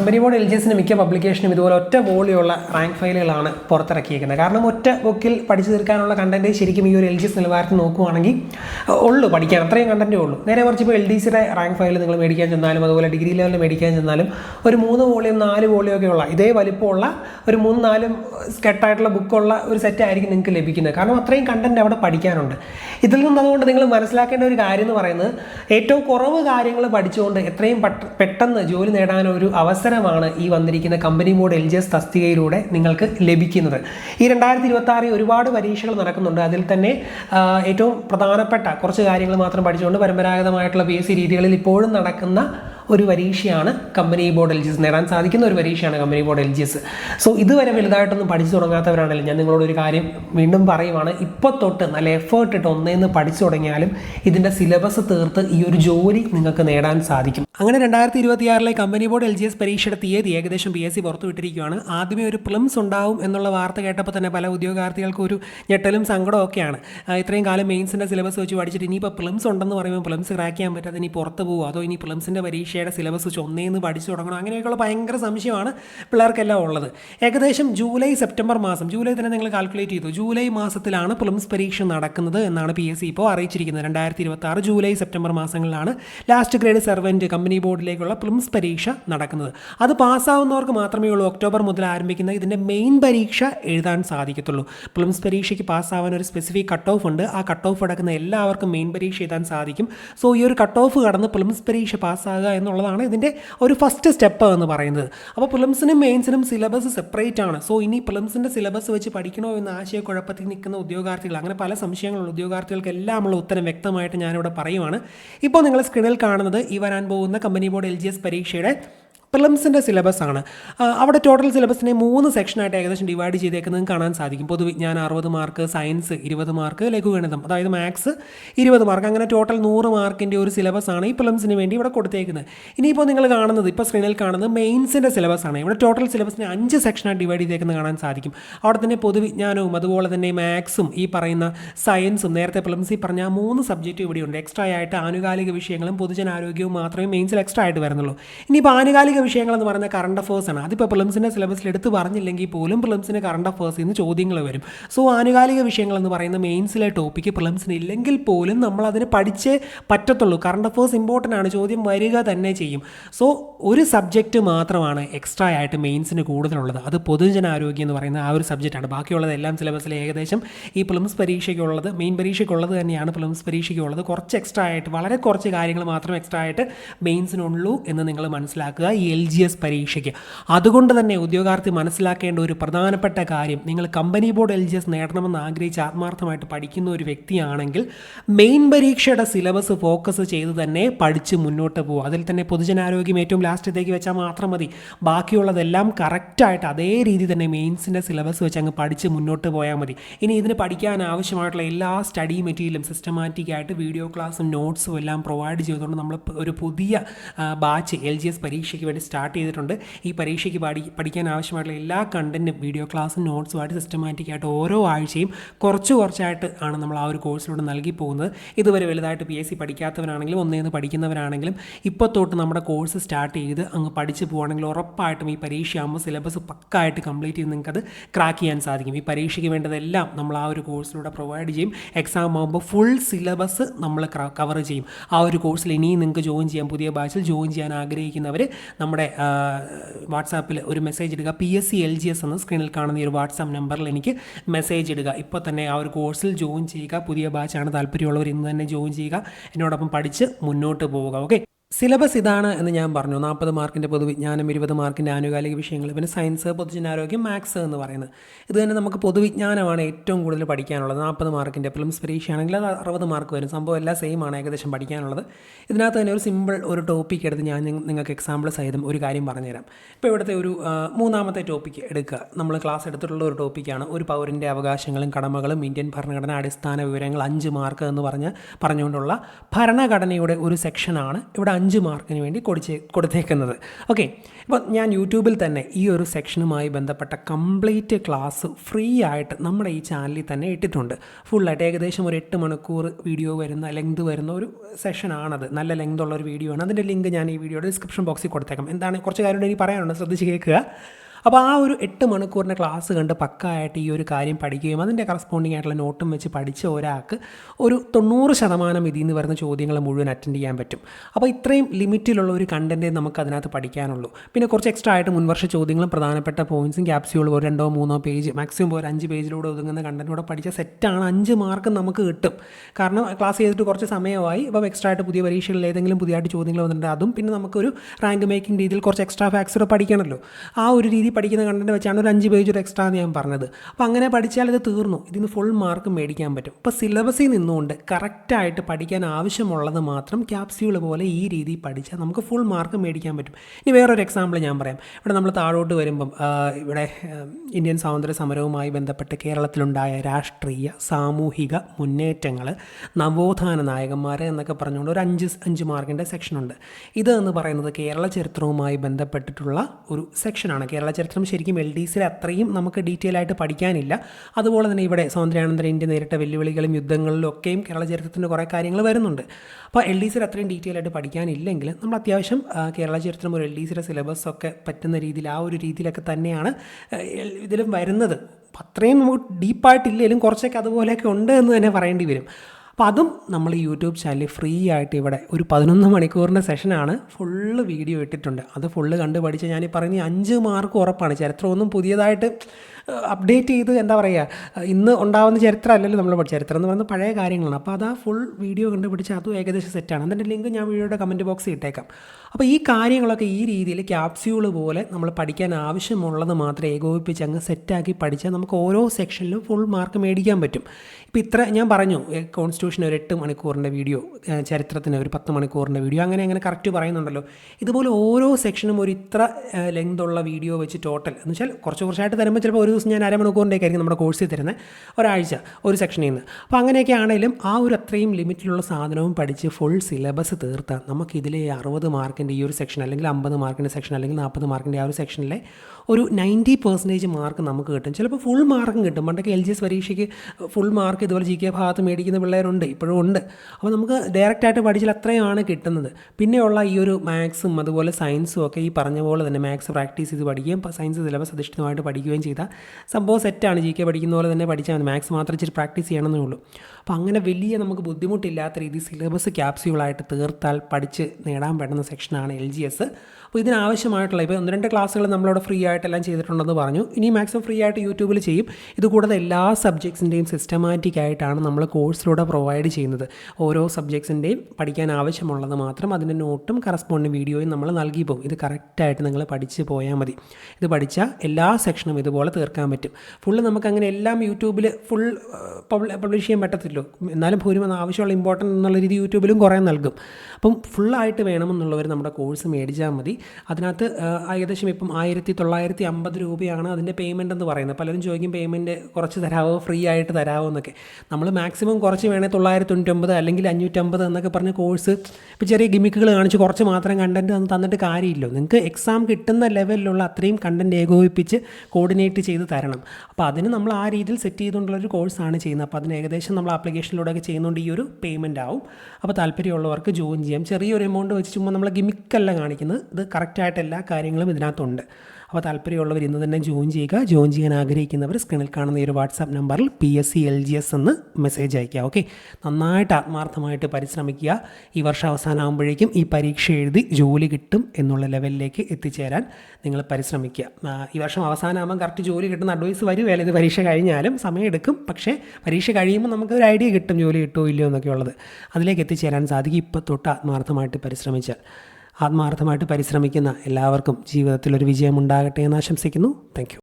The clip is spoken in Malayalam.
കമ്പനി ബോർഡ് എൽ ജി എസിന് മിക്ക പബ്ലിക്കേഷനും ഇതുപോലെ ഒറ്റ വോളിയുള്ള റാങ്ക് ഫയലുകളാണ് പുറത്തിറക്കിയിരിക്കുന്നത്. കാരണം ഒറ്റ ബുക്കിൽ പഠിച്ചു തീർക്കാനുള്ള കണ്ടന്റ് ശരിക്കും ഈ ഒരു എൽ ജി എസ് നിലവാരത്തിൽ നോക്കുവാണെങ്കിൽ ഉള്ളൂ പഠിക്കാൻ അത്രയും കണ്ടന്റേ ഉള്ളൂ. നേരെ മറിച്ച് ഇപ്പോൾ എൽ ഡി സിയുടെ റാങ്ക് ഫയൽ നിങ്ങൾ മേടിക്കാൻ ചെന്നാലും അതുപോലെ ഡിഗ്രി ലെവലിൽ മേടിക്കാൻ ചെന്നാലും ഒരു മൂന്ന് വോളിയം നാല് വോളിയം ഒക്കെ ഉള്ള ഇതേ വലിപ്പമുള്ള ഒരു മൂന്ന് നാലും സ്കെട്ടായിട്ടുള്ള ബുക്കുള്ള ഒരു സെറ്റ് ആയിരിക്കും നിങ്ങൾക്ക് ലഭിക്കുന്നത്. കാരണം അത്രയും കണ്ടന്റ് അവിടെ പഠിക്കാനുണ്ട്. ഇതിൽ നിന്ന് അതുകൊണ്ട് നിങ്ങൾ മനസ്സിലാക്കേണ്ട ഒരു കാര്യം എന്ന് പറയുന്നത് ഏറ്റവും കുറവ് കാര്യങ്ങൾ പഠിച്ചുകൊണ്ട് എത്രയും പെട്ടെന്ന് ജോലി നേടാനൊരു ഒരു അവസരമാണ് ഈ വന്നിരിക്കുന്ന company board L G S തസ്തികയിലൂടെ നിങ്ങൾക്ക് ലഭിക്കുന്നത്. ഈ രണ്ടായിരത്തി ഇരുപത്തി ആറിൽ ഒരുപാട് പരീക്ഷകൾ നടക്കുന്നുണ്ട്. അതിൽ തന്നെ ഏറ്റവും പ്രധാനപ്പെട്ട കുറച്ച് കാര്യങ്ങൾ മാത്രം പഠിച്ചുകൊണ്ട് പരമ്പരാഗതമായിട്ടുള്ള പി എസ് സി രീതികളിൽ ഇപ്പോഴും നടക്കുന്ന ഒരു പരീക്ഷയാണ് company board L G S നേടാൻ സാധിക്കുന്ന ഒരു പരീക്ഷയാണ് company board L G S. So ഇതുവരെ വലുതായിട്ടൊന്നും പഠിച്ചു തുടങ്ങാത്തവരാണെങ്കിൽ ഞാൻ നിങ്ങളോട് ഒരു കാര്യം വീണ്ടും പറയുവാണ്. ഇപ്പോൾ തൊട്ട് നല്ല എഫേർട്ട് ഇട്ട് ഒന്നേന്ന് പഠിച്ചു തുടങ്ങിയാലും ഇതിന്റെ സിലബസ് തീർത്ത് ഈ ഒരു ജോലി നിങ്ങൾക്ക് നേടാൻ സാധിക്കും. അങ്ങനെ രണ്ടായിരത്തി ഇരുപത്തിയാറിലെ company board L G S പരീക്ഷയുടെ തീയതി ഏകദേശം പി എസ് സി പുറത്തുവിട്ടിരിക്കുകയാണ് ആദ്യമേ ഒരു പ്ലിംസ് ഉണ്ടാവും എന്നുള്ള വാർത്ത കേട്ടപ്പോൾ തന്നെ പല ഉദ്യോഗാർത്ഥികൾക്കും ഒരു ഞെട്ടലും സങ്കടവും ഒക്കെയാണ്. ഇത്രയും കാലം മെയിൻസിന്റെ സിലബസ് വെച്ച് പഠിച്ചിട്ട് ഇനിയിപ്പോൾ പ്ലിംസ് ഉണ്ടെന്ന് പറയുമ്പോൾ പ്ലിംസ് ക്രാക്ക് ചെയ്യാൻ പറ്റാതെ ഇനി പുറത്ത് പോകുമോ അതോ ഇനി പ്ലിംസിന്റെ പരീക്ഷയുടെ സിലബസ് വെച്ച് ഒന്നേന്ന് പഠിച്ചു തുടങ്ങണം. അങ്ങനെയൊക്കെയുള്ള ഭയങ്കര സംശയമാണ് പിള്ളേർക്കെല്ലാം ഉള്ളത്. ഏകദേശം ജൂലൈ സെപ്റ്റംബർ മാസം ജൂലൈ തന്നെ നിങ്ങൾ കാൽക്കുലേറ്റ് ചെയ്തു. ജൂലൈ മാസത്തിലാണ് പ്ലിംസ് പരീക്ഷ നടക്കുന്നത് എന്നാണ് പി എസ് സി ഇപ്പോൾ അറിയിച്ചിരിക്കുന്നത്. രണ്ടായിരത്തി ഇരുപത്തി ആറ് ജൂലൈ സെപ്റ്റംബർ മാസങ്ങളിലാണ് ലാസ്റ്റ് ഗ്രേഡ് സെർവന്റ് കമ്പനി ബോർഡിലേക്കുള്ള പ്ലിംസ് പരീക്ഷ നടക്കുന്നത്. അത് പാസ്സാവുന്നവർക്ക് മാത്രമേ ഉള്ളൂ. ഒക്ടോബർ മുതൽ ആരംഭിക്കുന്ന ഇതിന്റെ മെയിൻ പരീക്ഷ എഴുതാൻ സാധിക്കത്തുള്ളൂ. പ്ലിംസ് പരീക്ഷയ്ക്ക് പാസ്സാവാൻ ഒരു സ്പെസിഫിക് കട്ട് ഓഫ് ഉണ്ട്. ആ കട്ട് ഓഫ് അടക്കുന്ന എല്ലാവർക്കും മെയിൻ പരീക്ഷ എഴുതാൻ സാധിക്കും. സോ ഈ ഒരു കട്ട് ഓഫ് കടന്ന് പ്ലിംസ് പരീക്ഷ പാസ്സാകുക എന്നുള്ളതാണ് ഇതിന്റെ ഒരു ഫസ്റ്റ് സ്റ്റെപ്പ് എന്ന് പറയുന്നത്. അപ്പോൾ പ്രിലിംസിനും മെയിൻസിനും സിലബസ് സെപ്പറേറ്റ് ആണ്. സോ ഇനി പ്രിലിംസിന്റെ സിലബസ് വെച്ച് പഠിക്കണോ എന്ന ആശയക്കുഴപ്പത്തിൽ നിൽക്കുന്ന ഉദ്യോഗാർത്ഥികൾ അങ്ങനെ പല സംശയങ്ങളുള്ള ഉദ്യോഗാർത്ഥികൾക്ക് എല്ലാമുള്ള ഉത്തരം വ്യക്തമായിട്ട് ഞാനിവിടെ പറയുവാണ്. ഇപ്പോൾ നിങ്ങൾ സ്ക്രീനിൽ കാണുന്നത് ഈ വരാൻ പോകുന്ന കമ്പനി ബോർഡ് എൽ പരീക്ഷയുടെ പ്രിലിംസിന്റെ സിലബസ് ആണ്. അവിടെ ടോട്ടൽ സിലബസിനെ മൂന്ന് സെക്ഷനായിട്ട് ഏകദേശം ഡിവൈഡ് ചെയ്തേക്കുന്നത് കാണാൻ സാധിക്കും. പൊതുവിജ്ഞാനം അറുപത് മാർക്ക് സയൻസ് ഇരുപത് മാർക്ക് ലഘുഗണിതം. അതായത് മാത്സ് ഇരുപത് മാർക്ക് അങ്ങനെ ടോട്ടൽ നൂറ് മാർക്കിന്റെ ഒരു സിലബസ് ആണ് ഈ പ്രിലിംസിന് വേണ്ടി ഇവിടെ കൊടുത്തേക്കുന്നത്. ഇനിയിപ്പോൾ നിങ്ങൾ കാണുന്നത് ഇപ്പോൾ സ്ക്രീനിൽ കാണുന്നത് മെയിൻസിന്റെ സിലബസ് ആണ്. ഇവിടെ ടോട്ടൽ സിലബസിനെ അഞ്ച് സെക്ഷനായിട്ട് ഡിവൈഡ് ചെയ്തേക്കുന്നത് കാണാൻ സാധിക്കും. അവിടെ തന്നെ പൊതുവിജ്ഞാനവും അതുപോലെ തന്നെ മാത്സും ഈ പറയുന്ന സയൻസും നേരത്തെ പ്രിലിംസിൽ പറഞ്ഞ മൂന്ന് സബ്ജക്റ്റും ഇവിടെയുണ്ട്. എക്സ്ട്രാ ആയിട്ട് ആനുകാലിക വിഷയങ്ങളും പൊതുജനാരോഗ്യവും മാത്രമേ മെയിൻസിൽ എക്സ്ട്രാ ആയിട്ട് വരുന്നുള്ളൂ. ഇനിയിപ്പോൾ ആനുകാലിക വിഷയങ്ങൾ എന്ന് പറയുന്ന കറണ്ട് അഫേഴ്സ് ആണ്. അതിപ്പോൾ പ്രിലിംസിന്റെ സിലബസിൽ എടുത്ത് പറഞ്ഞില്ലെങ്കിൽ പോലും പ്രിലിംസിന് കറണ്ട് അഫേഴ്സിൽ നിന്ന് ചോദ്യങ്ങൾ വരും. സോ ആനുകാലിക വിഷയങ്ങളെന്ന് പറയുന്ന മെയിൻസിലെ ടോപ്പിക്ക് പ്രിലിംസിന് ഇല്ലെങ്കിൽ പോലും നമ്മൾ അതിന് പഠിച്ചേ പറ്റത്തുള്ളൂ. കറണ്ട് അഫേഴ്സ് ഇമ്പോർട്ടന്റ് ആണ്. ചോദ്യം വരിക തന്നെ ചെയ്യും. സോ ഒരു സബ്ജക്റ്റ് മാത്രമാണ് എക്സ്ട്രാ ആയിട്ട് മെയിൻസിന് കൂടുതലുള്ളത്. അത് പൊതുജനാരോഗ്യം എന്ന് പറയുന്ന ആ ഒരു സബ്ജക്റ്റാണ് ബാക്കിയുള്ളത് എല്ലാം സിലബസിൽ ഏകദേശം ഈ പ്രിലിംസ് പരീക്ഷയ്ക്കുള്ളത് മെയിൻ പരീക്ഷയ്ക്കുള്ളത് തന്നെയാണ് പ്രിലിംസ് പരീക്ഷയ്ക്കുള്ളത്. കുറച്ച് എക്സ്ട്രാ ആയിട്ട് വളരെ കുറച്ച് കാര്യങ്ങൾ മാത്രം എക്സ്ട്രാ ആയിട്ട് മെയിൻസിനുള്ളൂ എന്ന് നിങ്ങൾ മനസ്സിലാക്കുക. ഈ എൽ ജി എസ് പരീക്ഷയ്ക്ക്. അതുകൊണ്ട് തന്നെ ഉദ്യോഗാർത്ഥി മനസ്സിലാക്കേണ്ട ഒരു പ്രധാനപ്പെട്ട കാര്യം നിങ്ങൾ company board L G S നേടണമെന്ന് ആഗ്രഹിച്ച് ആത്മാർത്ഥമായിട്ട് പഠിക്കുന്ന ഒരു വ്യക്തിയാണെങ്കിൽ മെയിൻ പരീക്ഷയുടെ സിലബസ് ഫോക്കസ് ചെയ്ത് തന്നെ പഠിച്ച് മുന്നോട്ട് പോകും അതിൽ തന്നെ പൊതുജനാരോഗ്യം ഏറ്റവും ലാസ്റ്റത്തേക്ക് വെച്ചാൽ മാത്രം മതി. ബാക്കിയുള്ളതെല്ലാം കറക്റ്റായിട്ട് അതേ രീതി തന്നെ മെയിൻസിന്റെ സിലബസ് വെച്ച് അങ്ങ് പഠിച്ച് മുന്നോട്ട് പോയാൽ മതി. ഇനി ഇതിന് പഠിക്കാൻ ആവശ്യമായിട്ടുള്ള എല്ലാ സ്റ്റഡി മെറ്റീരിയലും സിസ്റ്റമാറ്റിക് ആയിട്ട് വീഡിയോ ക്ലാസ്സും നോട്ട്സും എല്ലാം പ്രൊവൈഡ് ചെയ്തുകൊണ്ട് നമ്മൾ ഒരു പുതിയ ബാച്ച് എൽ ജി എസ് പരീക്ഷയ്ക്ക് വേണ്ടി സ്റ്റാർട്ട് ചെയ്തിട്ടുണ്ട്. ഈ പരീക്ഷയ്ക്ക് പഠി പഠിക്കാൻ ആവശ്യമായിട്ടുള്ള എല്ലാ കണ്ടന്റും വീഡിയോ ക്ലാസ്സും നോട്ട്സുമായിട്ട് സിസ്റ്റമാറ്റിക്കായിട്ട് ഓരോ ആഴ്ചയും കുറച്ച് കുറച്ചായിട്ട് ആണ് നമ്മൾ ആ ഒരു കോഴ്സിലൂടെ നൽകി പോകുന്നത്. ഇതുവരെ വലുതായിട്ട് പി എസ് സി പഠിക്കാത്തവരാണെങ്കിലും ഒന്നേന്ന് പഠിക്കുന്നവരാണെങ്കിലും ഇപ്പോൾ തൊട്ട് നമ്മുടെ കോഴ്സ് സ്റ്റാർട്ട് ചെയ്ത് അങ്ങ് പഠിച്ച് പോകുകയാണെങ്കിൽ ഉറപ്പായിട്ടും ഈ പരീക്ഷയാകുമ്പോൾ സിലബസ് പക്കായിട്ട് കംപ്ലീറ്റ് ചെയ്ത് നിങ്ങൾക്കത് ക്രാക്ക് ചെയ്യാൻ സാധിക്കും. ഈ പരീക്ഷയ്ക്ക് വേണ്ടതെല്ലാം നമ്മൾ ആ ഒരു കോഴ്സിലൂടെ പ്രൊവൈഡ് ചെയ്യും. എക്സാം ആകുമ്പോൾ ഫുൾ സിലബസ് നമ്മൾ കവർ ചെയ്യും. ആ ഒരു കോഴ്സിൽ ഇനിയും നിങ്ങൾക്ക് ജോയിൻ ചെയ്യാം പുതിയ ബാച്ചിൽ ജോയിൻ ചെയ്യാൻ ആഗ്രഹിക്കുന്നവർ നമ്മുടെ വാട്സാപ്പിൽ ഒരു മെസ്സേജ് ഇടുക. P S C L G S എന്ന സ്ക്രീനിൽ കാണുന്ന ഈ ഒരു വാട്സാപ്പ് നമ്പറിൽ എനിക്ക് മെസ്സേജ് ഇടുക. ഇപ്പോൾ തന്നെ ആ ഒരു കോഴ്സിൽ ജോയിൻ ചെയ്യുക. പുതിയ ബാച്ചാണ് താല്പര്യമുള്ളവർ ഇന്ന് തന്നെ ജോയിൻ ചെയ്യുക. എന്നോടൊപ്പം പഠിച്ച് മുന്നോട്ട് പോവുക. ഓക്കെ സിലബസ് ഇതാണ് എന്ന് ഞാൻ പറഞ്ഞു. നാൽപ്പത് മാർക്കിന്റെ പൊതുവിജ്ഞാനം ഇരുപത് മാർക്കിന്റെ ആനുകാലിക വിഷയങ്ങൾ പിന്നെ സയൻസ് പൊതുജനാരോഗ്യം മാത്സ് എന്ന് പറയുന്നത്. ഇത് തന്നെ നമുക്ക് പൊതുവിജ്ഞാനമാണ് ഏറ്റവും കൂടുതൽ പഠിക്കാനുള്ളത്. നാൽപ്പത് മാർക്കിന്റെ പ്രിലിംസ് പരീക്ഷയാണെങ്കിൽ അത് അറുപത് മാർക്ക് വരും. സംഭവം എല്ലാം സെയിം ആണ് ഏകദേശം പഠിക്കാനുള്ളത്. ഇതിനകത്ത് തന്നെ ഒരു സിമ്പിൾ ഒരു ടോപ്പിക് എടുത്ത് ഞാൻ നിങ്ങൾക്ക് എക്സാമ്പിൾ സഹിതം ഒരു കാര്യം പറഞ്ഞുതരാം. ഇപ്പോൾ ഇവിടുത്തെ ഒരു മൂന്നാമത്തെ ടോപ്പിക്ക് എടുക്കുക. നമ്മൾ ക്ലാസ് എടുത്തിട്ടുള്ള ഒരു ടോപ്പിക്കാണ് ഒരു പൗരന്റെ അവകാശങ്ങളും കടമകളും ഇന്ത്യൻ ഭരണഘടന അടിസ്ഥാന വിവരങ്ങൾ അഞ്ച് മാർക്ക് എന്ന് പറഞ്ഞ് പറഞ്ഞുകൊണ്ടുള്ള ഭരണഘടനയുടെ ഒരു സെക്ഷനാണ് ഇവിടെ അഞ്ച് മാർക്കിന് വേണ്ടി കൊടുച്ച് കൊടുത്തേക്കുന്നത്. ഓക്കെ അപ്പോൾ ഞാൻ യൂട്യൂബിൽ തന്നെ ഈ ഒരു സെക്ഷനുമായി ബന്ധപ്പെട്ട കംപ്ലീറ്റ് ക്ലാസ് ഫ്രീ ആയിട്ട് നമ്മുടെ ഈ ചാനലിൽ തന്നെ ഇട്ടിട്ടുണ്ട്. ഫുള്ളായിട്ട് ഏകദേശം ഒരു എട്ട് മണിക്കൂർ വീഡിയോ വരുന്ന ലെങ്ത് വരുന്ന ഒരു സെഷനാണത്. നല്ല ലെങ്ത് ഉള്ള ഒരു വീഡിയോ ആണ്. അതിന്റെ ലിങ്ക് ഞാൻ ഈ വീഡിയോയുടെ ഡിസ്ക്രിപ്ഷൻ ബോക്സിൽ കൊടുത്തേക്കാം. എന്താണ്? കുറച്ച് കാര്യങ്ങൾ എനിക്ക് പറയാനുണ്ട്? ശ്രദ്ധിച്ച് കേൾക്കുക. അപ്പോൾ ആ ഒരു എട്ട് മണിക്കൂറിന്റെ ക്ലാസ് കണ്ട് പക്കായിട്ട് ഈ ഒരു കാര്യം പഠിക്കുകയും അതിന്റെ കറസ്പോണ്ടിങ് ആയിട്ടുള്ള നോട്ടും വെച്ച് പഠിച്ച ഒരാൾക്ക് ഒരു തൊണ്ണൂറ് ശതമാനം ഇതിൽ നിന്ന് വരുന്ന ചോദ്യങ്ങൾ മുഴുവൻ അറ്റൻഡ് ചെയ്യാൻ പറ്റും. അപ്പോൾ ഇത്രയും ലിമിറ്റിലുള്ള ഒരു കണ്ടന്റേ നമുക്ക് അതിനകത്ത് പഠിക്കാനുള്ളൂ. പിന്നെ കുറച്ച് എക്സ്ട്രാ ആയിട്ട് മുൻവർഷ ചോദ്യങ്ങളും പ്രധാനപ്പെട്ട പോയിൻസും ക്യാപ്സ്യൂളും ഒരു രണ്ടോ മൂന്നോ പേജ് മാക്സിമം ഒരു അഞ്ച് പേജിലൂടെ ഒതുങ്ങുന്ന കണ്ടന്റൂടെ പഠിച്ച സെറ്റാണ് അഞ്ച് മാർക്ക് നമുക്ക് കിട്ടും. കാരണം ക്ലാസ് ചെയ്തിട്ട് കുറച്ച് സമയമായി അപ്പം എക്സ്ട്രാ ആയിട്ട് പുതിയ പരീക്ഷകളിൽ ഏതെങ്കിലും പുതിയതായിട്ട് ചോദ്യങ്ങൾ വന്നിട്ടുണ്ട് അതും പിന്നെ നമുക്കൊരു റാങ്ക് മേക്കിംഗ് രീതിയിൽ കുറച്ച് എക്സ്ട്രാ ഫാക്സർ പഠിക്കണമല്ലോ ആ ഒരു രീതി പഠിക്കുന്ന കണ്ടന്റ് വെച്ചാണ് ഒരു അഞ്ച് പേജ് ഒരു എക്സ്ട്രാ എന്ന് ഞാൻ പറഞ്ഞത്. അപ്പോൾ അങ്ങനെ പഠിച്ചാൽ ഇത് തീർന്നു. ഇതിന് ഫുൾ മാർക്ക് മേടിക്കാൻ പറ്റും. അപ്പോൾ സിലബസിൽ നിന്നുകൊണ്ട് കറക്റ്റായിട്ട് പഠിക്കാൻ ആവശ്യമുള്ളത് മാത്രം ക്യാപ്സ്യൂൾ പോലെ ഈ രീതിയിൽ പഠിച്ചാൽ നമുക്ക് ഫുൾ മാർക്ക് മേടിക്കാൻ പറ്റും. ഇനി വേറൊരു എക്സാമ്പിൾ ഞാൻ പറയാം. ഇവിടെ നമ്മൾ താഴോട്ട് വരുമ്പം ഇവിടെ ഇന്ത്യൻ സ്വാതന്ത്ര്യ സമരവുമായി ബന്ധപ്പെട്ട് കേരളത്തിലുണ്ടായ രാഷ്ട്രീയ സാമൂഹിക മുന്നേറ്റങ്ങൾ നവോത്ഥാന നായകന്മാർ എന്നൊക്കെ പറഞ്ഞുകൊണ്ട് ഒരു അഞ്ച് അഞ്ച് മാർക്കിന്റെ സെക്ഷനുണ്ട് ഇത് എന്ന് പറയുന്നത് കേരള ചരിത്രവുമായി ബന്ധപ്പെട്ടിട്ടുള്ള ഒരു സെക്ഷനാണ് കേരള ചരിത്രം ശരിക്കും എൽ ഡി സിയിൽ അത്രയും നമുക്ക് ഡീറ്റെയിൽ ആയിട്ട് പഠിക്കാനില്ല. അതുപോലെ തന്നെ ഇവിടെ സ്വാതന്ത്ര്യാനന്തര ഇന്ത്യ നേരിട്ട വെല്ലുവിളികളും യുദ്ധങ്ങളിലും ഒക്കെയും കേരള ചരിത്രത്തിന്റെ കുറേ കാര്യങ്ങൾ വരുന്നുണ്ട്. അപ്പോൾ എൽ ഡി സിയിൽ അത്രയും ഡീറ്റെയിൽ ആയിട്ട് പഠിക്കാനില്ലെങ്കിൽ നമ്മൾ അത്യാവശ്യം കേരള ചരിത്രം ഒരു എൽ ഡി സിയുടെ സിലബസ് ഒക്കെ പറ്റുന്ന രീതിയിൽ ആ ഒരു രീതിയിലൊക്കെ തന്നെയാണ് ഇതിലും വരുന്നത്. അത്രയും നമുക്ക് ഡീപ്പായിട്ടില്ലെങ്കിലും കുറച്ചൊക്കെ അതുപോലെയൊക്കെ ഉണ്ട് എന്ന് തന്നെ പറയേണ്ടി വരും. അപ്പോൾ അതും നമ്മൾ യൂട്യൂബ് ചാനലിൽ ഫ്രീ ആയിട്ട് ഇവിടെ ഒരു പതിനൊന്ന് മണിക്കൂറിന്റെ സെഷനാണ് ഫുള്ള് വീഡിയോ ഇട്ടിട്ടുണ്ട്. അത് ഫുള്ള് കണ്ട് പഠിച്ച് ഞാൻ ഈ പറഞ്ഞ അഞ്ച് മാർക്ക് ഉറപ്പാണ്. ചരിത്രമൊന്നും പുതിയതായിട്ട് അപ്ഡേറ്റ് ചെയ്ത് എന്താ പറയുക ഇന്ന് ഉണ്ടാവുന്ന ചരിത്രം അല്ലല്ലോ നമ്മൾ ചരിത്രം എന്ന് പറയുന്നത് പഴയ കാര്യങ്ങളാണ്. അപ്പോൾ അത് ആ ഫുൾ വീഡിയോ കണ്ടുപിടിച്ച് അതും ഏകദേശം സെറ്റാണ് അതിന്റെ ലിങ്ക് ഞാൻ വീഡിയോയുടെ കമന്റ് ബോക്സിൽ ഇട്ടേക്കാം. അപ്പോൾ ഈ കാര്യങ്ങളൊക്കെ ഈ രീതിയിൽ ക്യാപ്സ്യൂൾ പോലെ നമ്മൾ പഠിക്കാൻ ആവശ്യമുള്ളത് മാത്രം ഏകോപിപ്പിച്ച് അങ്ങ് സെറ്റാക്കി പഠിച്ചാൽ നമുക്ക് ഓരോ സെക്ഷനിലും ഫുൾ മാർക്ക് മേടിക്കാൻ പറ്റും. ഇപ്പോൾ ഇത്ര ഞാൻ പറഞ്ഞു കോൺസ്റ്റിറ്റ്യൂഷൻ ഒരു എട്ട് മണിക്കൂറിന്റെ വീഡിയോ ചരിത്രത്തിന് ഒരു പത്ത് മണിക്കൂറിന്റെ വീഡിയോ അങ്ങനെ അങ്ങനെ കറക്റ്റ് പറയുന്നുണ്ടല്ലോ. ഇതുപോലെ ഓരോ സെക്ഷനും ഒരു ഇത്ര ലെങ്ത് ഉള്ള വീഡിയോ വെച്ച് ടോട്ടൽ എന്ന് വെച്ചാൽ കുറച്ച് കുറച്ചായിട്ട് തരുമ്പോൾ ചിലപ്പോൾ ഒരു ദിവസം ഞാൻ അരമണിക്കൂറിന്റെയൊക്കെ ആയിരിക്കും നമ്മുടെ കോഴ്സിൽ തരുന്നത് ഒരാഴ്ച ഒരു സെക്ഷനിൽ നിന്ന് അപ്പോൾ അങ്ങനെയൊക്കെ ആണെങ്കിലും ആ ഒരു അത്രയും ലിമിറ്റിലുള്ള സാധനവും പഠിച്ച് ഫുൾ സിലബസ് തീർത്താൽ നമുക്കിതിലെ അറുപത് മാർക്കിന്റെ ഈ ഒരു സെക്ഷൻ അല്ലെങ്കിൽ അമ്പത് മാർക്കിന്റെ സെക്ഷൻ അല്ലെങ്കിൽ നാൽപ്പത് മാർക്കിന്റെ ആ ഒരു സെക്ഷനിലെ ഒരു നയന്റി പെർസെന്റേജ് മാർക്ക് നമുക്ക് കിട്ടും. ചിലപ്പോൾ ഫുൾ മാർക്കും കിട്ടും. പണ്ടൊക്കെ എൽ ജി എസ് പരീക്ഷയ്ക്ക് ഫുൾ മാർക്ക് ഇതുപോലെ ജി കെ ഭാഗത്ത് മേടിക്കുന്ന പിള്ളേരുണ്ട്. ഇപ്പോഴും ഉണ്ട്. അപ്പോൾ നമുക്ക് ഡയറക്റ്റായിട്ട് പഠിച്ചാൽ അത്രയാണ് കിട്ടുന്നത്. പിന്നെയുള്ള ഈ ഒരു മാത്സും അതുപോലെ സയൻസും ഒക്കെ ഈ പറഞ്ഞ പോലെ തന്നെ മാത്സ് പ്രാക്ടീസ് ചെയ്ത് പഠിക്കുകയും സയൻസ് സിലബസ് അധിഷ്ഠിതമായിട്ട് പഠിക്കുകയും ചെയ്താൽ സംഭവം സെറ്റാണ് ജി കെ പഠിക്കുന്ന പോലെ തന്നെ പഠിച്ചാൽ മതി. മാത്സ് മാത്രം ഇച്ചിരി പ്രാക്ടീസ് ചെയ്യണമെന്നേ ഉള്ളൂ. അപ്പോൾ അങ്ങനെ വലിയ നമുക്ക് ബുദ്ധിമുട്ടില്ലാത്ത രീതി സിലബസ് ക്യാപ്സ്യൂളായിട്ട് തീർത്താൽ പഠിച്ച് നേടാൻ പറ്റുന്ന സെക്ഷനാണ് എൽ ജി എസ് അപ്പോൾ ഇതിനാവശ്യമായിട്ടുള്ള ഇപ്പോൾ ഒന്ന് രണ്ട് ക്ലാസ്സുകൾ നമ്മളവിടെ ഫ്രീ ആയിട്ടെല്ലാം ചെയ്തിട്ടുണ്ടെന്ന് പറഞ്ഞു. ഇനി മാക്സിമം ഫ്രീ ആയിട്ട് യൂട്യൂബിൽ ചെയ്യും. ഇത് കൂടാതെ എല്ലാ സബ്ജക്ട്സിന്റെയും സിസ്റ്റമാറ്റിക് ആയിട്ടാണ് നമ്മൾ കോഴ്സിലൂടെ പ്രൊവൈഡ് ചെയ്യുന്നത്. ഓരോ സബ്ജക്ട്സിന്റെയും പഠിക്കാൻ ആവശ്യമുള്ളത് മാത്രം അതിന്റെ നോട്ടും കറസ്പോണ്ടിങ് വീഡിയോയും നമ്മൾ നൽകി പോകും. ഇത് കറക്റ്റായിട്ട് നിങ്ങൾ പഠിച്ച് പോയാൽ മതി. ഇത് പഠിച്ചാൽ എല്ലാ സെക്ഷനും ഇതുപോലെ തീർക്കാൻ പറ്റും. ഫുള്ള് നമുക്ക് അങ്ങനെ എല്ലാം യൂട്യൂബിൽ ഫുൾ പബ്ലിഷ് ചെയ്യാൻ പറ്റത്തില്ലോ. എന്നാലും ഭൂരിഭാഗം ആവശ്യമുള്ള ഇമ്പോർട്ടന്റ് എന്നുള്ള രീതി യൂട്യൂബിലും കുറേ നൽകും. അപ്പം ഫുള്ളായിട്ട് വേണമെന്നുള്ളവർ നമ്മുടെ കോഴ്സ് മേടിച്ചാൽ മതി. അതിനകത്ത് ഏകദേശം ഇപ്പം ആയിരത്തി തൊള്ളായിരത്തി അമ്പത് രൂപയാണ് അതിന്റെ പേയ്മെന്റ് എന്ന് പറയുന്നത്. പലരും ചോദിക്കും പേയ്മെന്റ് കുറച്ച് തരാമോ ഫ്രീ ആയിട്ട് തരാമോ എന്നൊക്കെ. നമ്മൾ മാക്സിമം കുറച്ച് വേണേൽ തൊള്ളായിരത്തി തൊണ്ണൂറ്റൊമ്പത് അല്ലെങ്കിൽ അഞ്ഞൂറ്റമ്പത് എന്നൊക്കെ പറഞ്ഞ കോഴ്സ് ഇപ്പോൾ ചെറിയ ഗിമിക്കുകൾ കാണിച്ച് കുറച്ച് മാത്രം കണ്ടന്റ് തന്നിട്ട് കാര്യമില്ല. നിങ്ങൾക്ക് എക്സാം കിട്ടുന്ന ലെവലിലുള്ള അത്രയും കണ്ടന്റ് ഏകോപിപ്പിച്ച് കോർഡിനേറ്റ് ചെയ്ത് തരണം. അപ്പോൾ അതിന് നമ്മൾ ആ രീതിയിൽ സെറ്റ് ചെയ്തുകൊണ്ടുള്ളൊരു കോഴ്സാണ് ചെയ്യുന്നത്. അപ്പോൾ അതിന് ഏകദേശം നമ്മൾ ആപ്ലിക്കേഷനിലൂടെയൊക്കെ ചെയ്യുന്നതുകൊണ്ട് ഈ ഒരു പേയ്മെന്റ് ആവും. അപ്പോൾ താല്പര്യമുള്ളവർക്ക് ജോയിൻ ചെയ്യാം. ചെറിയൊരു എമൗണ്ട് വെച്ച് ചുമ്മാ നമ്മൾ ഗിമിക്കല്ല കാണിക്കുന്നത്. ഇത് കറക്റ്റായിട്ട് എല്ലാ കാര്യങ്ങളും ഇതിനകത്തുണ്ട്. അപ്പോൾ താല്പര്യമുള്ളവർ ഇന്ന് തന്നെ ജോയിൻ ചെയ്യുക. ജോയിൻ ചെയ്യാൻ ആഗ്രഹിക്കുന്നവർ സ്ക്രീനിൽ കാണുന്ന ഈ ഒരു വാട്സാപ്പ് നമ്പറിൽ P S C L G S എന്ന് മെസ്സേജ് അയയ്ക്കുക. ഓക്കെ നന്നായിട്ട് ആത്മാർത്ഥമായിട്ട് പരിശ്രമിക്കുക. ഈ വർഷം അവസാനമാകുമ്പോഴേക്കും ഈ പരീക്ഷ എഴുതി ജോലി കിട്ടും എന്നുള്ള ലെവലിലേക്ക് എത്തിച്ചേരാൻ നിങ്ങൾ പരിശ്രമിക്കുക. ഈ വർഷം അവസാനമാകുമ്പോൾ കറക്റ്റ് ജോലി കിട്ടുന്ന അഡ്വൈസ് വരുമല്ല ഇത് പരീക്ഷ കഴിഞ്ഞാലും സമയമെടുക്കും പക്ഷേ പരീക്ഷ കഴിയുമ്പോൾ നമുക്ക് ഒരു ഐഡിയ കിട്ടും ജോലി കിട്ടുമോ ഇല്ലയോ എന്നൊക്കെ ഉള്ളത് അതിലേക്ക് എത്തിച്ചേരാൻ സാധിക്കും. ഇപ്പോൾ തൊട്ട് ആത്മാർത്ഥമായിട്ട് പരിശ്രമിച്ചാൽ. ആത്മാർത്ഥമായിട്ട് പരിശ്രമിക്കുന്ന എല്ലാവർക്കും ജീവിതത്തിൽ ഒരു വിജയം ഉണ്ടാകട്ടെ എന്ന് ആശംസിക്കുന്നു. താങ്ക്